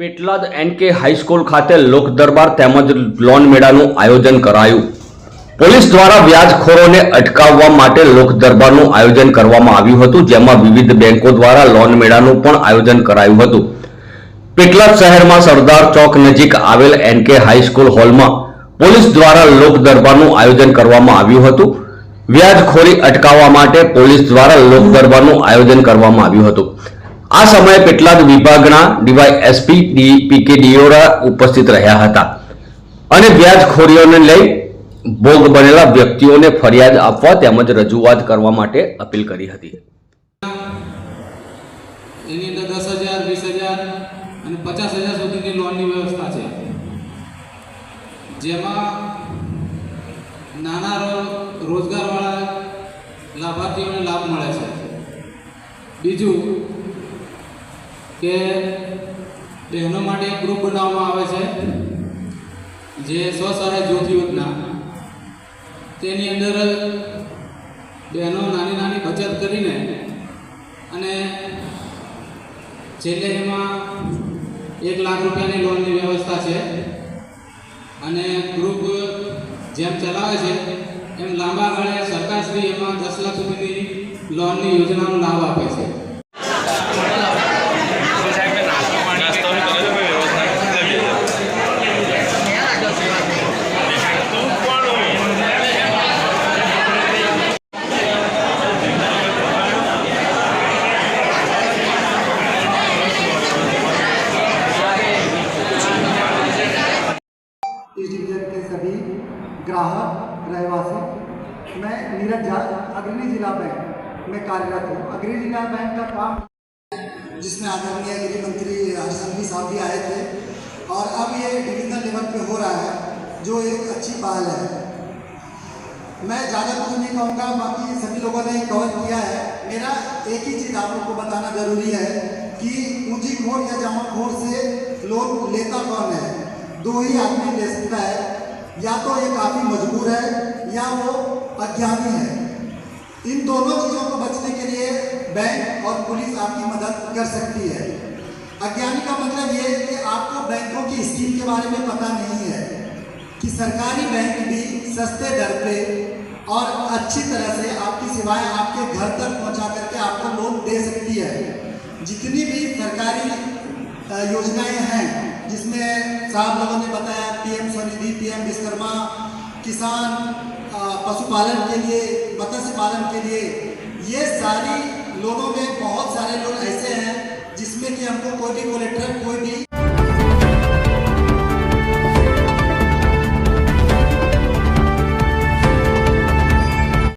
Petlad NK high school ખાતે લોક દરબાર તેમજ loan મેળાનું આયોજન કરાયું. પોલીસ દ્વારા વ્યાજખોરોને અટકાવવા માટે લોક દરબારનું આયોજન કરવામાં આવ્યું હતું, જેમાં વિવિધ બેંકો દ્વારા લોન મેળાનું પણ આયોજન કરાયું હતું. પેટલાદ શહેરમાં સરદાર ચોક નજીક આવેલ એનકે હાઈસ્કૂલ હોલમાં પોલીસ દ્વારા લોક દરબારનું આયોજન કરવામાં આવ્યું હતું. વ્યાજખોરી અટકાવવા માટે પોલીસ દ્વારા લોક દરબારનું આયોજન કરવામાં આવ્યું હતું. આ સમયે કેટલાક વિભાગના ડીવાય એસપી ડી પી કે ઉપસ્થિત રહ્યા હતા. અને વ્યાજખોરીઓને લઈ ભોગ બનેલા વ્યક્તિઓને ફરિયાદ આપવા તેમજ રજૂઆત કરવા માટે અપીલ કરી હતી. એની અંદર દસ હજાર, વીસ હજાર અને પચાસ હજાર સુધીની લોનની વ્યવસ્થા છે. જેમાં નાના રોજગારવાળા લાભાર્થીઓને લાભ મળે છે. બીજું કે બહેનો માટે એક ગ્રુપ બનાવવામાં આવે છે, જે સ્વસહાય જૂથ યોજના. તેની અંદર બહેનો નાની નાની બચત કરીને અને છેલ્લે એમાં એક લાખ રૂપિયાની લોનની વ્યવસ્થા છે. અને ગ્રુપ જેમ ચલાવે છે, એમ લાંબા ગાળે સરકારશ્રી એમાં દસ લાખ સુધીની લોનની યોજનાનો લાભ આપે છે. डिवीज़न के सभी ग्राहक, रहवासी, मैं नीरज झा, अग्रणी जिला बैंक में कार्यरत हूँ। अग्रणी जिला बैंक का काम जिसमें आदरणीय गृह मंत्री हर्षंघवी साहब भी आए थे और अब ये डिवीजनल लेवल पे हो रहा है, जो एक अच्छी पहल है। मैं ज़्यादा कुछ नहीं कहूँगा, बाकी सभी लोगों ने कवर किया है। मेरा एक ही चीज़ आप लोग को बताना ज़रूरी है कि पूंजी खोर या जमा खोर से लोन लेता कौन है? दो ही आदमी ले सकता है। या तो ये काफ़ी मजबूर है, या वो अज्ञानी है। इन दोनों चीज़ों को बचने के लिए बैंक और पुलिस आपकी मदद कर सकती है। अज्ञानी का मतलब ये है कि आपको बैंकों की स्कीम के बारे में पता नहीं है कि सरकारी बैंक भी सस्ते दर पे और अच्छी तरह से आपकी सेवाएँ आपके घर तक पहुँचा करके आपको लोन दे सकती है। जितनी भी सरकारी योजनाएँ हैं जिसमें साहब लोगों ने बताया, पीएम स्वनिधि, पीएम विश्वकर्मा किसान पशुपालन के लिए, मत्स्य पालन के लिए, ये सारी लोगों में बहुत सारे लोग ऐसे हैं जिसमें कि हमको कोई भी कोलेट्रल